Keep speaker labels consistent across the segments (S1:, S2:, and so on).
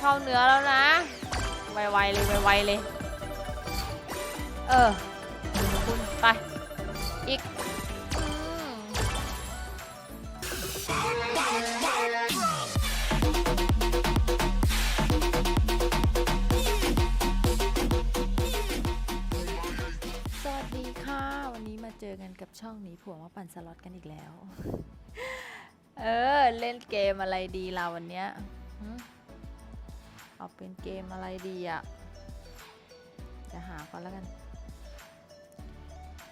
S1: เข้าเนื้อแล้วนะ ไวๆเลยไวๆเลย เออคุณไป อีกสวัสดีค่ะ วันนี้มาเจอกันกับช่องหนีผัวมาปั่นสล็อตกันอีกแล้ว เออ เล่นเกมอะไรดีเราวันเนี้ย เอาเป็นเกมอะไรดีอะจะหาก่อนแล้วกัน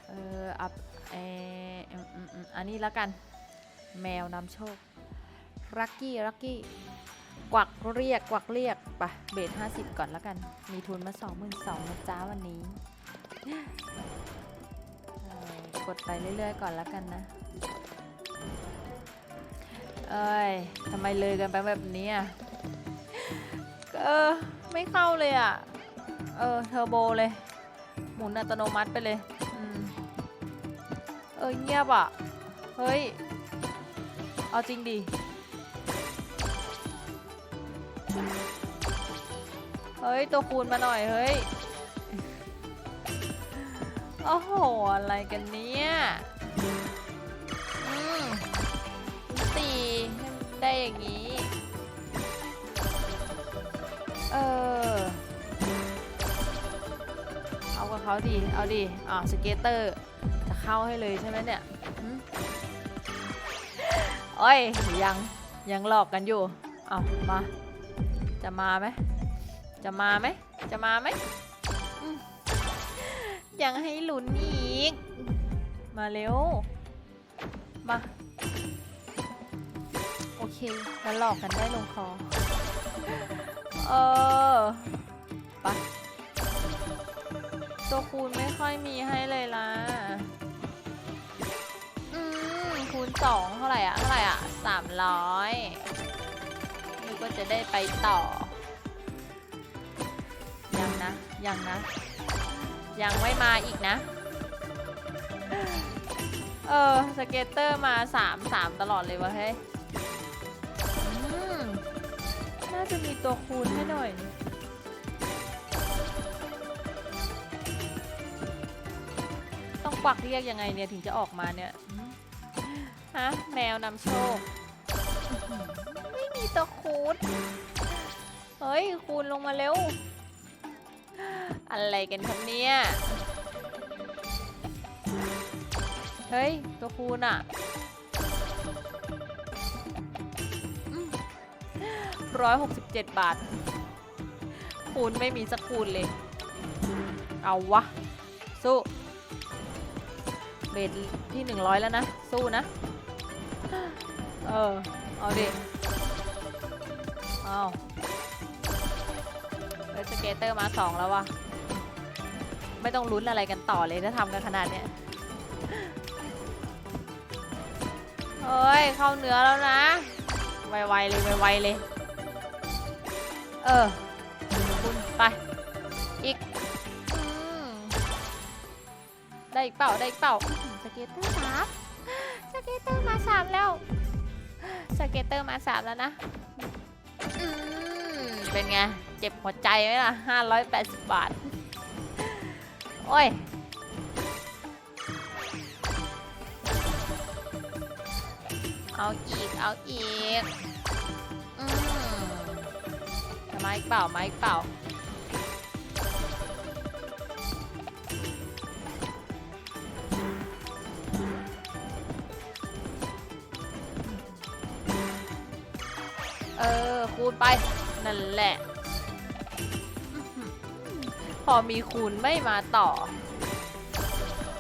S1: เอออับเอออันนี้แล้วกัน แมวนำโชครักกี้รักกี้กวักเรียกกวักเรียกไปะเบส50ก่อนแล้วกัน มีทุนมา22,000นะจ้าวันนี้ กดไปเรื่อยๆก่อนแล้วกันนะ เอ้ยทำไมเลยกันไปแบบนี้อะ เออ ไม่เข้าเลยอะ เออ เทอร์โบเลย หมุนอัตโนมัติไปเลย อืม เออ เงียบอะ เฮ้ย เอาจริงดิ เฮ้ย ตัวคูณมาหน่อย เฮ้ย โอ้โห อะไรกันเนี่ย เออ เอากับเขาดิเอาดิอ่าสเกตเตอร์ จะเข้าให้เลยใช่ไหมเนี่ยโอ้ย ยังยังหลอกกันอยู่ เอามา จะมาไหม จะมาไหม จะมาไหม ยังให้หลุนอีก มาเร็ว มา โอเค แล้วหลอกกันได้ลงคอ เออไปตัวคูณไม่ค่อยมีให้เลยล่ะ อืม คูณสองเท่าไหร่อะ เท่าไหร่อะสามร้อยนี่ก็จะได้ไปต่อ ยังนะ ยังนะ ยังไม่มาอีกนะ เออ สเกตเตอร์มาสามสามตลอดเลยวะเฮ้ย จะมีตัวคูณให้หน่อย ต้องกวักเรียกยังไงเนี่ยถึงจะออกมาเนี่ย ฮะ แมวนำโชค ไม่มีตัวคูณ เฮ้ย คูณลงมาเร็ว อะไรกันครับเนี่ย เฮ้ย ตัวคูณอะ ร้อยหกสิบเจ็ดบาท คูณไม่มีสักคูณเลย เอาวะ สู้ เบสที่หนึ่งร้อยแล้วนะ สู้นะ เออ เอาดิ เอาเสเกเตอร์มาสองแล้ววะไม่ต้องลุ้นอะไรกันต่อเลยถ้าทำกันขนาดเนี้ยเฮ้ย เข้าเนื้อแล้วนะ ไวๆเลย ไวๆเลย เออคุณไป อีกอืมได้อีกเปล่า ได้อีกเปล่าอื้อหือสเกตเตอร์สามสเกตเตอร์มาสามแล้ว สเกตเตอร์มาสามแล้วนะอืมเป็นไง เจ็บหัวใจไหมล่ะ 580 บาท โอ้ย เอาอีก เอาอีกอืมจะ มาอีกเปล่ามาอีกเปล่าเออ คูณไป นั่นแหละ พอมีคูณไม่มาต่อ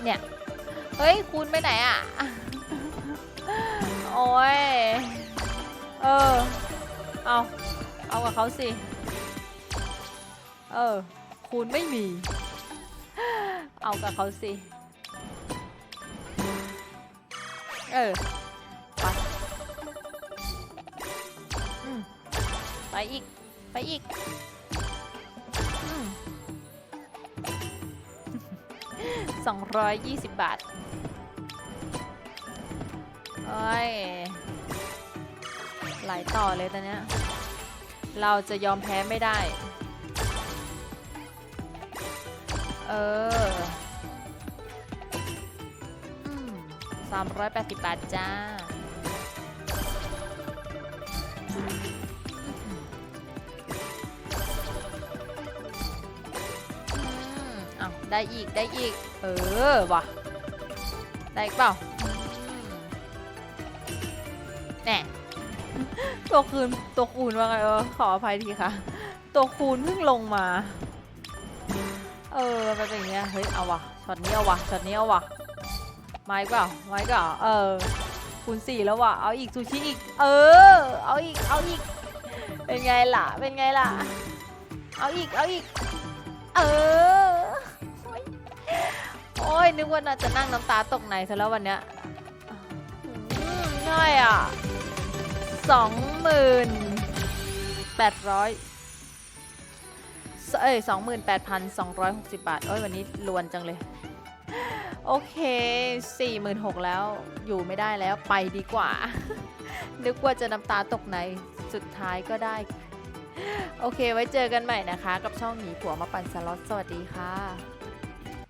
S1: เนี่ย เฮ้ย คูณไปไหนอะ โอ้ย เออ เอา เอากับเขาสิ เออ คูณไม่มี เอากับเขาสิ เออ ไปไปอีก ไปอีกสองร้อยยี่สิบบาทเอ้ยหลายต่อเลยตอนเนี้ย เราจะยอมแพ้ไม่ได้ เออสามร้อยแปดสิบบาทจ้า อ้าว ได้อีก ได้อีก เออว่ะ ได้อีกเปล่าแน่ ตัวคืนตัวคูณว่าไงเออขออภัยทีค่ะ ตัวคูณเพิ่งลงมา เออมันเป็นอย่างเงี้ยเฮ้ยเอาว่ะช็อตนี้เอาว่ะช็อตนี้เอาว่ะไม้เปล่าไม้เปล่าเออคูณสี่แล้วว่ะเอาอีกซูชิอีก เออ เอาอีกเอาอีก เป็นไงล่ะ เป็นไงล่ะ เอาอีกเอาอีก เออโอ้ยนึกว่าน่าจะนั่งน้ำตาตกในซะแล้ววันเนี้ยอืมใช่อะ สองหมื่นแปดร้อยเอ้ยสองหมื่นแปดพันสองร้อยหกสิบบาทโอ้ย วันนี้ลวนจังเลย โอเคสี่หมื่นหกแล้วอยู่ไม่ได้แล้วไปดีกว่า นึกว่าจะน้ำตาตกในสุดท้ายก็ได้ โอเคไว้เจอกันใหม่นะคะ กับช่องหนีผัวมาปั่นสล็อตสวัสดีค่ะ